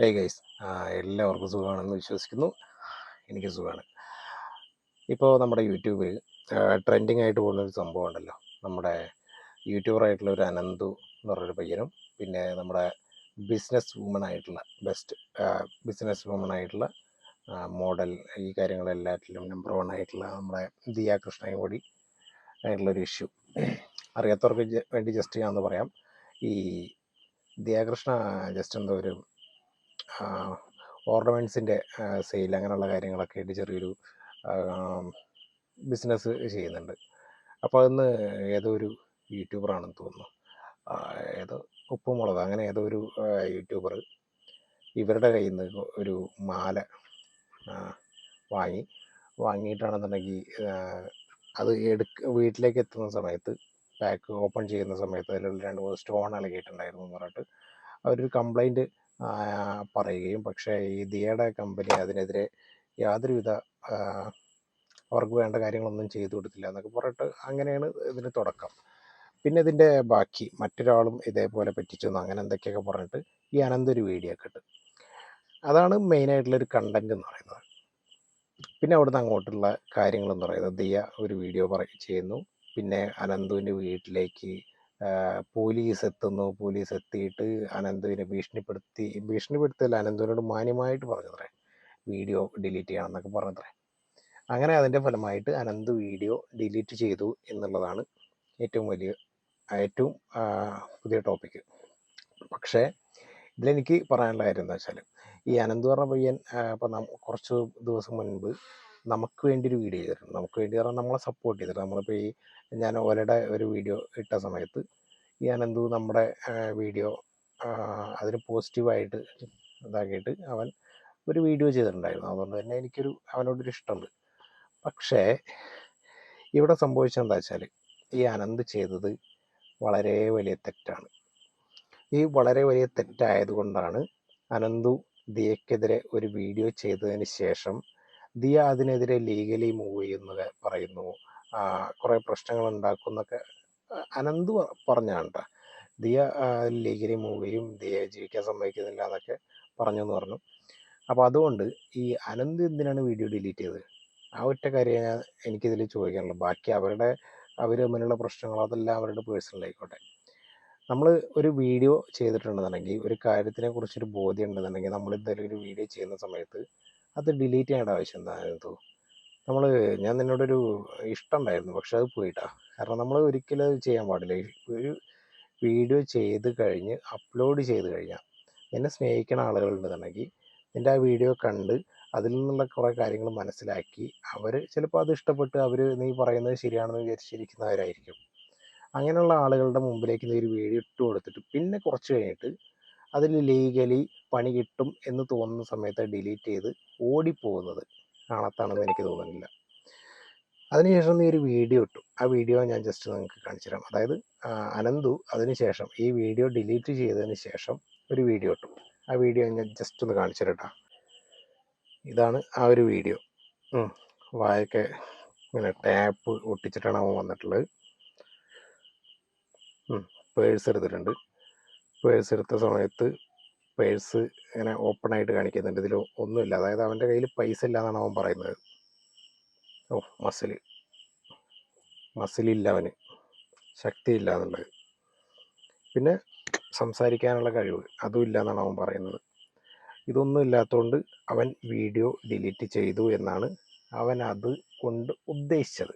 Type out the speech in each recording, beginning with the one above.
Hey guys എല്ലാവർക്കും സുഖമാണെന്ന് വിശ്വസിക്കുന്നു. എനിക്ക് സുഖമാണ്. ഇപ്പോൾ നമ്മുടെ യൂട്യൂബിൽ ട്രെൻഡിങ് ആയിട്ട് പോകുന്ന ഒരു സംഭവം ഉണ്ടല്ലോ. നമ്മുടെ യൂട്യൂബറായിട്ടുള്ള ഒരു അനന്തു എന്ന് പറഞ്ഞൊരു പയ്യനും പിന്നെ നമ്മുടെ ബിസിനസ് വുമൺ ആയിട്ടുള്ള ബെസ്റ്റ് ബിസിനസ് വുമൺ ആയിട്ടുള്ള മോഡൽ ഈ കാര്യങ്ങളെല്ലാറ്റിലും നമ്പർ വൺ ആയിട്ടുള്ള നമ്മുടെ ദിയ കൃഷ്ണയും കൂടി ആയിട്ടുള്ളൊരു ഇഷ്യൂ അറിയാത്തവർക്ക് വേണ്ടി ജസ്റ്റ് ഞാൻ പറയാം. ഈ ദിയാകൃഷ്ണ ജസ്റ്റ് എന്തോ ഒരു ഓർണമെന്റ്സിന്റെ സെയിൽ അങ്ങനെയുള്ള കാര്യങ്ങളൊക്കെ ആയിട്ട് ചെറിയൊരു ബിസിനസ് ചെയ്യുന്നുണ്ട്. അപ്പോൾ അതിന്ന് ഏതോ ഒരു യൂട്യൂബറാണെന്ന് തോന്നുന്നു. ഏതോ ഉപ്പുമുളക് അങ്ങനെ ഏതോ ഒരു യൂട്യൂബർ ഇവരുടെ കയ്യിൽ നിന്ന് ഒരു മാല വാങ്ങി. വാങ്ങിയിട്ടാണെന്നുണ്ടെങ്കിൽ അത് എടുക്ക വീട്ടിലേക്ക് എത്തുന്ന സമയത്ത് പാക്ക് ഓപ്പൺ ചെയ്യുന്ന സമയത്ത് അതിലുള്ള രണ്ട് മൂന്ന് സ്റ്റോൺ അലകിയിട്ടുണ്ടായിരുന്നു എന്ന് പറഞ്ഞിട്ട് അവരൊരു കംപ്ലൈന്റ് പറയുകയും. പക്ഷേ ഈ ദിയയുടെ കമ്പനി അതിനെതിരെ യാതൊരുവിധ അവർക്ക് വേണ്ട കാര്യങ്ങളൊന്നും ചെയ്തു കൊടുത്തില്ല എന്നൊക്കെ പറഞ്ഞിട്ട് അങ്ങനെയാണ് ഇതിന് തുടക്കം. പിന്നെ ഇതിന്റെ ബാക്കി മറ്റൊരാളും ഇതേപോലെ പറ്റിച്ചു അങ്ങനെ എന്തൊക്കെയൊക്കെ പറഞ്ഞിട്ട് ഈ അനന്തൊരു വീഡിയോ ഒക്കെ ഇട്ട്. അതാണ് മെയിനായിട്ടുള്ളൊരു കണ്ടന്റ് എന്ന് പറയുന്നത്. പിന്നെ അവിടുന്ന് അങ്ങോട്ടുള്ള കാര്യങ്ങളെന്ന് പറയുന്നത്. ദിയ ഒരു വീഡിയോ പറ ചെയ്യുന്നു. പിന്നെ അനന്തുവിന്റെ വീട്ടിലേക്ക് പോലീസ് എത്തുന്നു പോലീസ് എത്തിയിട്ട് അനന്തുവിനെ ഭീഷണിപ്പെടുത്തി ഭീഷണിപ്പെടുത്തിയല്ല അനന്തുവിനോട് മാന്യമായിട്ട് പറഞ്ഞത്രേ. വീഡിയോ ഡിലീറ്റ് ചെയ്യണം എന്നൊക്കെ പറഞ്ഞത്രേ. അങ്ങനെ അതിന്റെ ഫലമായിട്ട് അനന്ത് വീഡിയോ ഡിലീറ്റ് ചെയ്തു എന്നുള്ളതാണ് ഏറ്റവും വലിയ ഏറ്റവും പുതിയ ടോപ്പിക്ക്. പക്ഷേ ഇതിലെനിക്ക് പറയാനുള്ള കാര്യം എന്താ വെച്ചാൽ ഈ അനന്ത് പറഞ്ഞ പയ്യൻ ഇപ്പം കുറച്ച് ദിവസം മുൻപ് നമുക്ക് വേണ്ടി ഒരു വീഡിയോ ചെയ്തിട്ടുണ്ട് നമുക്ക് വേണ്ടി പറഞ്ഞാൽ നമ്മളെ സപ്പോർട്ട് ചെയ്തിട്ട് നമ്മളിപ്പോൾ ഈ ഞാൻ ഓലയുടെ ഒരു വീഡിയോ ഇട്ട സമയത്ത് ഞാൻ അനന്തു നമ്മുടെ വീഡിയോ അതിന് പോസിറ്റീവായിട്ട് ഇതാക്കിയിട്ട് അവൻ ഒരു വീഡിയോ ചെയ്തിട്ടുണ്ടായിരുന്നു. അതുകൊണ്ട് തന്നെ എനിക്കൊരു അവനോടൊരു ഇഷ്ടമുണ്ട്. പക്ഷേ ഇവിടെ സംഭവിച്ചെന്താ വെച്ചാൽ ഈ അനന്ത് ചെയ്തത് വളരെ വലിയ തെറ്റാണ്. ഈ വളരെ വലിയ തെറ്റായതുകൊണ്ടാണ് അനന്തു ദിയക്കെതിരെ ഒരു വീഡിയോ ചെയ്തതിന് ശേഷം ദിയ അതിനെതിരെ ലീഗലി മൂവ് ചെയ്യുന്നത് പറയുന്നു. കുറേ പ്രശ്നങ്ങൾ ഉണ്ടാക്കുന്നൊക്കെ അനന്ത് പറഞ്ഞാണ് കേട്ടോ ദിയ ലഹരി മൂവിയും ദിയ ജീവിക്കാൻ സമ്മതിക്കുന്നില്ല എന്നൊക്കെ പറഞ്ഞു. എന്ന് പറഞ്ഞു അപ്പോൾ അതുകൊണ്ട് ഈ അനന്ത് എന്തിനാണ് വീഡിയോ ഡിലീറ്റ് ചെയ്തത്? ആ ഒറ്റ കാര്യം ഞാൻ എനിക്കിതിൽ ചോദിക്കാനുള്ളൂ. ബാക്കി അവരുടെ അവർ തമ്മിലുള്ള പ്രശ്നങ്ങൾ അതെല്ലാം അവരുടെ പേഴ്സണലായിക്കോട്ടെ നമ്മൾ ഒരു വീഡിയോ ചെയ്തിട്ടുണ്ടെന്നുണ്ടെങ്കിൽ ഒരു കാര്യത്തിനെ കുറിച്ചൊരു ബോധ്യം ഉണ്ടെന്നുണ്ടെങ്കിൽ നമ്മൾ എന്തായാലും ഒരു വീഡിയോ ചെയ്യുന്ന സമയത്ത് അത് ഡിലീറ്റ് ചെയ്യേണ്ട ആവശ്യം എന്തായിരുന്നു നമ്മൾ ഞാൻ നിന്നോടൊരു ഇഷ്ടം ഉണ്ടായിരുന്നു പക്ഷെ അത് പോയിട്ടാ. കാരണം നമ്മൾ ഒരിക്കലും അത് ചെയ്യാൻ പാടില്ല. ഒരു വീഡിയോ ചെയ്ത് കഴിഞ്ഞ് അപ്ലോഡ് ചെയ്ത് കഴിഞ്ഞാൽ എന്നെ സ്നേഹിക്കുന്ന ആളുകളുണ്ടെന്നുണ്ടെങ്കിൽ എന്റെ ആ വീഡിയോ കണ്ട് അതിൽ നിന്നുള്ള കുറേ കാര്യങ്ങൾ മനസ്സിലാക്കി അവർ ചിലപ്പോൾ അത് ഇഷ്ടപ്പെട്ട് അവർ നീ പറയുന്നത് ശരിയാണെന്ന് വിചാരിച്ചിരിക്കുന്നവരായിരിക്കും. അങ്ങനെയുള്ള ആളുകളുടെ മുമ്പിലേക്ക് നീ ഒരു വീഡിയോ ഇട്ട് കൊടുത്തിട്ട് പിന്നെ കുറച്ച് കഴിഞ്ഞിട്ട് അതിൽ ലീഗലി പണി കിട്ടും എന്ന് തോന്നുന്ന സമയത്ത് ഡിലീറ്റ് ചെയ്ത് ഓടിപ്പോകുന്നത് കാണത്താണെന്ന് എനിക്ക് തോന്നുന്നില്ല. അതിനുശേഷം നീ ഒരു വീഡിയോ ഇട്ടു. ആ വീഡിയോ ഞാൻ ജസ്റ്റ് നിങ്ങൾക്ക് കാണിച്ചു തരാം. അതായത് അനന്തു അതിനുശേഷം ഈ വീഡിയോ ഡിലീറ്റ് ചെയ്തതിന് ശേഷം ഒരു വീഡിയോ ഇട്ടു. ആ വീഡിയോ ഞാൻ ജസ്റ്റ് ഒന്ന് കാണിച്ചു തരട്ടാ ഇതാണ് ആ ഒരു വീഡിയോ. വായൊക്കെ ഇങ്ങനെ ടാപ്പ് ഒട്ടിച്ചിട്ടാണ് അവൻ വന്നിട്ടുള്ളത്. പേഴ്സ് എടുത്തിട്ടുണ്ട്. പേഴ്സ് എടുത്ത സമയത്ത് പേഴ്സ് ഇങ്ങനെ ഓപ്പൺ ആയിട്ട് കാണിക്കുന്നുണ്ട്. ഇതിൽ ഒന്നുമില്ല. അതായത് അവന്റെ കയ്യിൽ പൈസ ഇല്ല എന്നാണ് അവൻ പറയുന്നത്. ഓ മസിൽ മസിലില്ല അവന്. ശക്തിയില്ല എന്നുള്ളത്. പിന്നെ സംസാരിക്കാനുള്ള കഴിവ്. അതും ഇല്ല എന്നാണ് അവൻ പറയുന്നത്. ഇതൊന്നും ഇല്ലാത്തതുകൊണ്ട് അവൻ വീഡിയോ ഡിലീറ്റ് ചെയ്തു എന്നാണ് അവൻ അത് കൊണ്ട് ഉദ്ദേശിച്ചത്.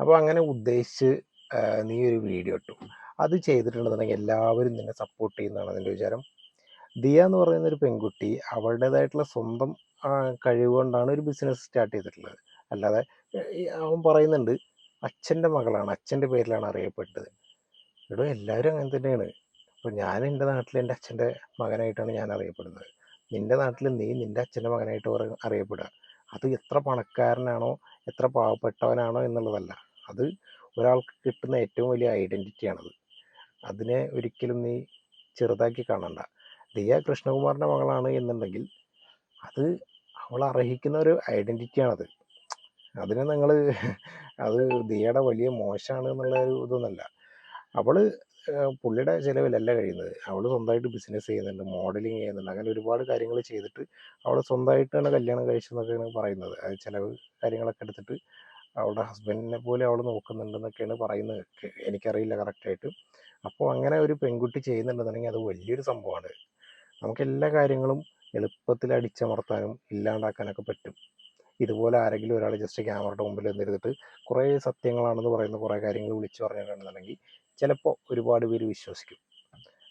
അപ്പോൾ അങ്ങനെ ഉദ്ദേശിച്ച് നീ ഒരു വീഡിയോ ഇട്ടു. അത് ചെയ്തിട്ടുണ്ടെന്നുണ്ടെങ്കിൽ എല്ലാവരും നിന്നെ സപ്പോർട്ട് ചെയ്യുന്നതാണ് അതിന്റെ വിചാരം. ദിയ എന്ന് പറയുന്ന ഒരു പെൺകുട്ടി അവളുടേതായിട്ടുള്ള സ്വന്തം കഴിവ് കൊണ്ടാണ് ഒരു ബിസിനസ് സ്റ്റാർട്ട് ചെയ്തിട്ടുള്ളത്. അല്ലാതെ അവൻ പറയുന്നുണ്ട് അച്ഛന്റെ മകളാണ് അച്ഛന്റെ പേരിലാണ് അറിയപ്പെട്ടത്. ഇവിടെ എല്ലാവരും അങ്ങനെ തന്നെയാണ്. ഇപ്പോൾ ഞാൻ എന്റെ നാട്ടിൽ എന്റെ അച്ഛന്റെ മകനായിട്ടാണ് ഞാൻ അറിയപ്പെടുന്നത്. നിന്റെ നാട്ടിൽ നീ നിന്റെ അച്ഛന്റെ മകനായിട്ട് അറിയപ്പെടുക. അത് എത്ര പണക്കാരനാണോ എത്ര പാവപ്പെട്ടവനാണോ എന്നുള്ളതല്ല. അത് ഒരാൾക്ക് കിട്ടുന്ന ഏറ്റവും വലിയ ഐഡന്റിറ്റിയാണത്. അതിനെ ഒരിക്കലും നീ ചെറുതാക്കി കാണണ്ട. ദിയ കൃഷ്ണകുമാറിന്റെ മകളാണ് എന്നുണ്ടെങ്കിൽ അത് അവൾ അർഹിക്കുന്ന ഒരു ഐഡന്റിറ്റിയാണത് അതിനെ നിങ്ങൾ അത് ദിയയുടെ വലിയ മോശമാണ് എന്നുള്ള ഒരു ഇതൊന്നല്ല അവൾ പുള്ളിയുടെ ചിലവിലല്ല കഴിയുന്നത്. അവൾ സ്വന്തമായിട്ട് ബിസിനസ് ചെയ്യുന്നുണ്ട്, മോഡലിംഗ് ചെയ്യുന്നുണ്ട്. അങ്ങനെ ഒരുപാട് കാര്യങ്ങൾ ചെയ്തിട്ട് അവൾ സ്വന്തമായിട്ടാണ് കല്യാണം കഴിച്ചതെന്നൊക്കെയാണ് പറയുന്നത്. അത് ചിലവ് കാര്യങ്ങളൊക്കെ എടുത്തിട്ട് അവളുടെ ഹസ്ബൻഡിനെ പോലെ അവൾ നോക്കുന്നുണ്ടെന്നൊക്കെയാണ് പറയുന്നത്. ക്ക് എനിക്കറിയില്ല കറക്റ്റായിട്ട്. അപ്പോൾ അങ്ങനെ ഒരു പെൺകുട്ടി ചെയ്യുന്നുണ്ടെന്നുണ്ടെങ്കിൽ അത് വലിയൊരു സംഭവമാണ്. നമുക്ക് എല്ലാ കാര്യങ്ങളും എളുപ്പത്തിൽ അടിച്ചമർത്താനും ഇല്ലാണ്ടാക്കാനൊക്കെ പറ്റും. ഇതുപോലെ ആരെങ്കിലും ഒരാൾ ജസ്റ്റ് ക്യാമറയുടെ മുമ്പിൽ വന്നിരുന്നിട്ട് കുറേ സത്യങ്ങളാണെന്ന് പറയുന്ന കുറേ കാര്യങ്ങൾ വിളിച്ചു പറഞ്ഞിട്ടുണ്ടെന്നുണ്ടെങ്കിൽ ചിലപ്പോൾ ഒരുപാട് പേര് വിശ്വസിക്കും.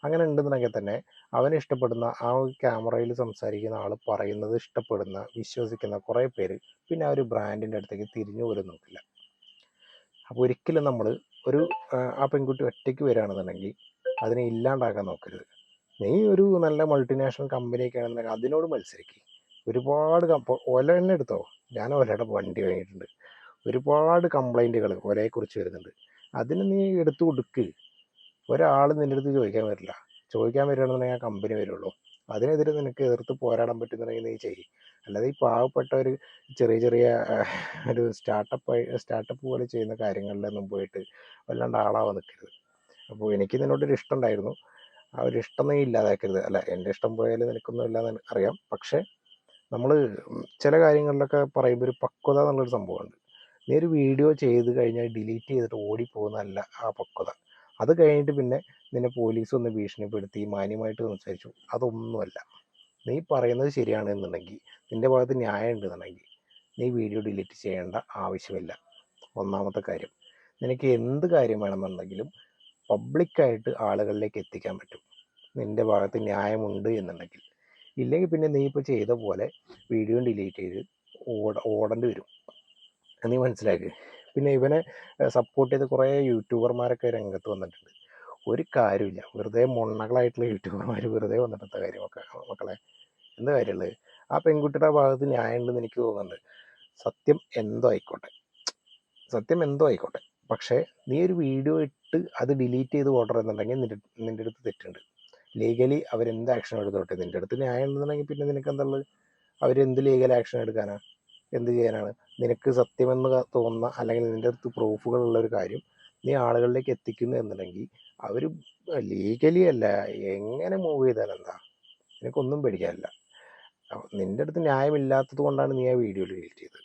അങ്ങനെ ഉണ്ടെന്നുണ്ടെങ്കിൽ തന്നെ അവന് ഇഷ്ടപ്പെടുന്ന ആ ക്യാമറയിൽ സംസാരിക്കുന്ന ആൾ പറയുന്നത് ഇഷ്ടപ്പെടുന്ന, വിശ്വസിക്കുന്ന കുറേ പേര് പിന്നെ ആ ഒരു ബ്രാൻഡിന്റെ അടുത്തേക്ക് തിരിഞ്ഞു പോലും നോക്കില്ല. അപ്പോൾ ഒരിക്കലും നമ്മൾ ഒരു ആ പെൺകുട്ടി ഒറ്റയ്ക്ക് വരികയാണെന്നുണ്ടെങ്കിൽ അതിനെ ഇല്ലാണ്ടാക്കാൻ നോക്കരുത്. നീ ഒരു നല്ല മൾട്ടിനാഷണൽ കമ്പനിയൊക്കെ ആണെന്നുണ്ടെങ്കിൽ അതിനോട് മത്സരിക്ക്. ഒരുപാട് ഒല തന്നെ എടുത്തോ. ഞാൻ ഒലയുടെ വണ്ടി വാങ്ങിയിട്ടുണ്ട്. ഒരുപാട് കംപ്ലൈന്റുകൾ ഒലയെക്കുറിച്ച് വരുന്നുണ്ട്. അതിന് നീ എടുത്തു കൊടുക്ക്. ഒരാൾ നിന്റെ അടുത്ത് ചോദിക്കാൻ വരില്ല. ചോദിക്കാൻ വരികയാണെന്നുണ്ടെങ്കിൽ ആ കമ്പനി വരുള്ളൂ. അതിനെതിരെ നിനക്ക് എതിർത്ത് പോരാടാൻ പറ്റുന്നുണ്ടെങ്കിൽ നീ ചെയ്യും അല്ലാതെ ഈ പാവപ്പെട്ട ഒരു ചെറിയ ചെറിയ ഒരു സ്റ്റാർട്ടപ്പ് സ്റ്റാർട്ടപ്പ് പോലെ ചെയ്യുന്ന കാര്യങ്ങളിലൊന്നും പോയിട്ട് വല്ലാണ്ട് ആളാവാൻ നിൽക്കരുത്. അപ്പോൾ എനിക്ക് നിന്നോടൊരു ഇഷ്ടം ഉണ്ടായിരുന്നു. ആ ഒരു ഇഷ്ടം ഇല്ലാതാക്കരുത്. അല്ല എന്റെ ഇഷ്ടം പോയാൽ നിനക്കൊന്നും ഇല്ലാന്ന് അറിയാം. പക്ഷേ നമ്മൾ ചില കാര്യങ്ങളിലൊക്കെ പറയുമ്പോൾ ഒരു പക്വത എന്നുള്ളൊരു സംഭവമുണ്ട്. നീ ഒരു വീഡിയോ ചെയ്ത് കഴിഞ്ഞാൽ ഡിലീറ്റ് ചെയ്തിട്ട് ഓടിപ്പോകുന്നതല്ല ആ പക്വത. അത് കഴിഞ്ഞിട്ട് പിന്നെ നിന്നെ പോലീസ് ഒന്ന് ഭീഷണിപ്പെടുത്തി മാന്യമായിട്ട് സംസാരിച്ചു. അതൊന്നുമല്ല. നീ പറയുന്നത് ശരിയാണ് എന്നുണ്ടെങ്കിൽ നിന്റെ ഭാഗത്ത് ന്യായം ഉണ്ടെന്നുണ്ടെങ്കിൽ നീ വീഡിയോ ഡിലീറ്റ് ചെയ്യേണ്ട ആവശ്യമില്ല. ഒന്നാമത്തെ കാര്യം. നിനക്ക് എന്ത് കാര്യം വേണമെന്നുണ്ടെങ്കിലും പബ്ലിക്കായിട്ട് ആളുകളിലേക്ക് എത്തിക്കാൻ പറ്റും. നിന്റെ ഭാഗത്ത് ന്യായമുണ്ട് എന്നുണ്ടെങ്കിൽ. ഇല്ലെങ്കിൽ പിന്നെ നീ ഇപ്പോൾ ചെയ്ത പോലെ വീഡിയോ ഡിലീറ്റ് ചെയ്ത് ഓട ഓടേണ്ടി വരും. നീ മനസ്സിലാക്ക്. പിന്നെ ഇവനെ സപ്പോർട്ട് ചെയ്ത് കുറേ യൂട്യൂബർമാരൊക്കെ രംഗത്ത് വന്നിട്ടുണ്ട്. ഒരു കാര്യമില്ല വെറുതെ മൊണ്ണകളായിട്ടുള്ള യൂട്യൂബർമാർ വെറുതെ വന്നിട്ട കാര്യമൊക്കെ കാര്യം മക്കളെ? എന്താ കാര്യമുള്ളത്? ആ പെൺകുട്ടിയുടെ ഭാഗത്ത് ന്യായമുണ്ടെന്ന് എനിക്ക് തോന്നുന്നുണ്ട്. സത്യം എന്തോ ആയിക്കോട്ടെ. സത്യം എന്തോ ആയിക്കോട്ടെ. പക്ഷേ നീ ഒരു വീഡിയോ ഇട്ട് അത് ഡിലീറ്റ് ചെയ്ത് ഓർഡർ എന്നുണ്ടെങ്കിൽ നിന്റെ നിന്റെ അടുത്ത് തെറ്റുണ്ട്. ലീഗലി അവരെന്ത് ആക്ഷൻ എടുത്തോട്ടെ. നിന്റെ അടുത്ത് ന്യായം ഉണ്ടെന്നുണ്ടെങ്കിൽ പിന്നെ നിനക്ക് ഉള്ളത്? അവരെന്ത് ലീഗൽ ആക്ഷൻ എടുക്കാനാണ് എന്ത് ചെയ്യാനാണ്? നിനക്ക് സത്യമെന്ന് തോന്നുന്ന അല്ലെങ്കിൽ നിന്റെ അടുത്ത് പ്രൂഫുകളുള്ള ഒരു കാര്യം നീ ആളുകളിലേക്ക് എത്തിക്കുന്നു എന്നുണ്ടെങ്കിൽ അവർ ലീഗലി അല്ല എങ്ങനെ മൂവ് നിനക്ക് നിനക്കൊന്നും പേടിക്കാനില്ല. നിന്റെ അടുത്ത് ന്യായമില്ലാത്തത് കൊണ്ടാണ് നീ ആ വീഡിയോ ഡിലീറ്റ് ചെയ്തത്.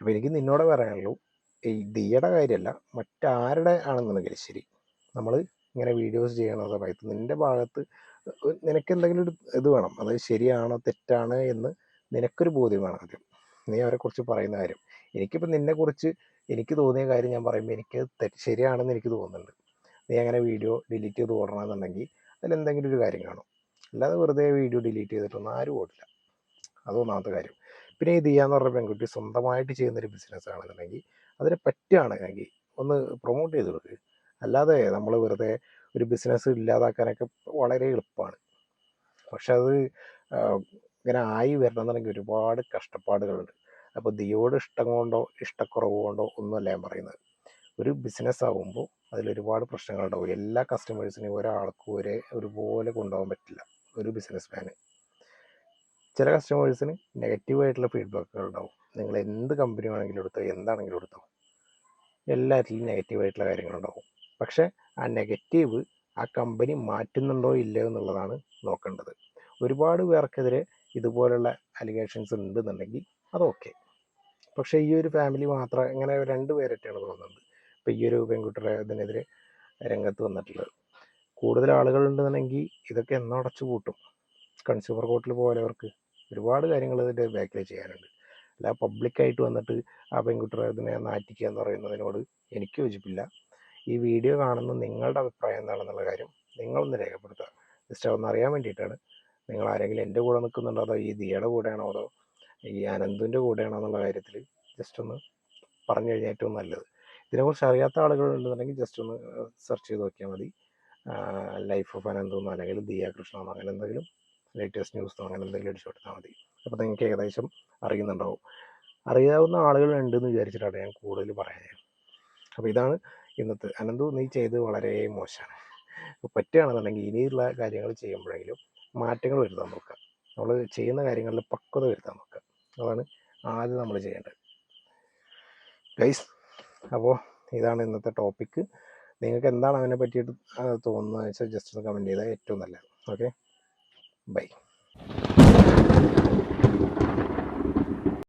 അപ്പോൾ എനിക്ക് നിന്നോട് പറയാനുള്ളൂ. ഈ ദിയുടെ കാര്യമല്ല മറ്റാരുടെ ആണെന്നുണ്ടെങ്കിലും ശരി. നമ്മൾ ഇങ്ങനെ വീഡിയോസ് ചെയ്യണ സമയത്ത് നിന്റെ ഭാഗത്ത് നിനക്കെന്തെങ്കിലും ഒരു ഇത് വേണം. അത് ശരിയാണോ തെറ്റാണോ എന്ന് നിനക്കൊരു ബോധ്യം വേണം ആദ്യം. നീ അവരെക്കുറിച്ച് പറയുന്ന കാര്യം. എനിക്കിപ്പോൾ നിന്നെക്കുറിച്ച് എനിക്ക് തോന്നിയ കാര്യം ഞാൻ പറയുമ്പോൾ എനിക്ക് തെറ്റ് ശരിയാണെന്ന് എനിക്ക് തോന്നുന്നുണ്ട്. നീ അങ്ങനെ വീഡിയോ ഡിലീറ്റ് ചെയ്ത് ഓടണമെന്നുണ്ടെങ്കിൽ അതിലെന്തെങ്കിലും ഒരു കാര്യം കാണും. അല്ലാതെ വെറുതെ വീഡിയോ ഡിലീറ്റ് ചെയ്തിട്ടൊന്നും ആരും ഓടില്ല. അതൊന്നാമത്തെ കാര്യം. പിന്നെ ഈ ദിയ എന്ന് പറഞ്ഞ പെൺകുട്ടി സ്വന്തമായിട്ട് ചെയ്യുന്നൊരു ബിസിനസ് ആണെന്നുണ്ടെങ്കിൽ അതിനെ പറ്റുകയാണെങ്കിൽ ഒന്ന് പ്രൊമോട്ട് ചെയ്ത് കൊടുക്കുക അല്ലാതെ നമ്മൾ വെറുതെ ഒരു ബിസിനസ് ഇല്ലാതാക്കാനൊക്കെ വളരെ എളുപ്പമാണ്. പക്ഷെ അത് ഇങ്ങനെ ആയി വരണമെന്നുണ്ടെങ്കിൽ ഒരുപാട് കഷ്ടപ്പാടുകളുണ്ട്. അപ്പോൾ ദൈവോട് ഇഷ്ടം കൊണ്ടോ ഇഷ്ടക്കുറവ് കൊണ്ടോ ഒന്നുമല്ല ഞാൻ പറയുന്നത്. ഒരു ബിസിനസ് ആകുമ്പോൾ അതിലൊരുപാട് പ്രശ്നങ്ങളുണ്ടാവും. എല്ലാ കസ്റ്റമേഴ്സിനെയും ഒരാൾക്കും ഒരേ ഒരുപോലെ കൊണ്ടുപോകാൻ പറ്റില്ല ഒരു ബിസിനസ് മാന്. ചില കസ്റ്റമേഴ്സിന് നെഗറ്റീവായിട്ടുള്ള ഫീഡ്ബാക്കുകൾ ഉണ്ടാവും. നിങ്ങൾ എന്ത് കമ്പനി വേണമെങ്കിലും എടുത്തോ എന്താണെങ്കിലും എടുത്തോ. എല്ലാറ്റിലും നെഗറ്റീവായിട്ടുള്ള കാര്യങ്ങളുണ്ടാവും. പക്ഷേ ആ നെഗറ്റീവ് ആ കമ്പനി മാറ്റുന്നുണ്ടോ ഇല്ലയോ എന്നുള്ളതാണ് നോക്കേണ്ടത്. ഒരുപാട് പേർക്കെതിരെ ഇതുപോലുള്ള അലിഗേഷൻസ് ഉണ്ടെന്നുണ്ടെങ്കിൽ അത് ഓക്കെ. പക്ഷേ ഈ ഒരു ഫാമിലി മാത്രം ഇങ്ങനെ രണ്ട് പേരൊക്കെയാണ് തോന്നുന്നത്. ഇപ്പോൾ ഈ ഒരു പെൺകുട്ടിയുടെ ഇതിനെതിരെ രംഗത്ത് വന്നിട്ടുള്ളത്. കൂടുതൽ ആളുകളുണ്ടെന്നുണ്ടെങ്കിൽ ഇതൊക്കെ എന്നടച്ചു കൂട്ടും. കൺസ്യൂമർ കോർട്ടിൽ പോയവർക്ക് ഒരുപാട് കാര്യങ്ങൾ ഇതിന്റെ ബാക്കിൽ ചെയ്യാനുണ്ട്. അല്ല പബ്ലിക്കായിട്ട് വന്നിട്ട് ആ പെൺകുട്ടിയുടെ ഇതിനെ നാറ്റിക്കുക എന്ന് പറയുന്നതിനോട് എനിക്ക് യോജിപ്പില്ല. ഈ വീഡിയോ കാണുന്ന നിങ്ങളുടെ അഭിപ്രായം എന്താണെന്നുള്ള കാര്യം നിങ്ങളൊന്ന് രേഖപ്പെടുത്തുക. ജസ്റ്റ് ഒന്ന് അറിയാൻ വേണ്ടിയിട്ടാണ്. നിങ്ങൾ ആരെങ്കിലും എന്റെ കൂടെ നിൽക്കുന്നുണ്ടോ അതോ ഈ ദിയയുടെ കൂടെയാണോ അതോ ഈ അനന്തുവിന്റെ കൂടെയാണോ എന്നുള്ള കാര്യത്തിൽ ജസ്റ്റ് ഒന്ന് പറഞ്ഞു കഴിഞ്ഞാൽ ഏറ്റവും നല്ലത്. ഇതിനെക്കുറിച്ച് അറിയാത്ത ആളുകളുണ്ടെന്നുണ്ടെങ്കിൽ ജസ്റ്റ് ഒന്ന് സെർച്ച് ചെയ്ത് നോക്കിയാൽ മതി. ലൈഫ് ഓഫ് അനന്തു എന്നോ അല്ലെങ്കിൽ ദിയ കൃഷ്ണ എന്നോ അങ്ങനെ എന്തെങ്കിലും ലേറ്റസ്റ്റ് ന്യൂസോ അങ്ങനെ എന്തെങ്കിലും അടിച്ചു കൊടുത്താൽ മതി. അപ്പോൾ നിങ്ങൾക്ക് ഏകദേശം അറിയുന്നുണ്ടാവും. അറിയാവുന്ന ആളുകൾ ഉണ്ടെന്ന് വിചാരിച്ചിട്ടാണ് ഞാൻ കൂടുതൽ പറയാൻ അപ്പോൾ ഇതാണ് ഇന്നത്തെ അനന്തു നീ ചെയ്ത് വളരെ മോശമാണ്. പറ്റുകയാണെന്നുണ്ടെങ്കിൽ ഇനിയുള്ള കാര്യങ്ങൾ ചെയ്യുമ്പോഴെങ്കിലും മാറ്റങ്ങൾ വരുത്താൻ നോക്കുക. നമ്മൾ ചെയ്യുന്ന കാര്യങ്ങളിൽ പക്വത വരുത്താൻ നോക്കുക. അതാണ് ആദ്യം നമ്മൾ ചെയ്യേണ്ടത്. ഗൈസ് അപ്പോൾ ഇതാണ് ഇന്നത്തെ ടോപ്പിക്ക്. നിങ്ങൾക്ക് എന്താണ് അവനെ പറ്റിയിട്ട് തോന്നുന്നത് വെച്ചാൽ ജസ്റ്റ് ഒന്ന് കമന്റ് ചെയ്താൽ ഏറ്റവും നല്ലത് ഓക്കെ Bye.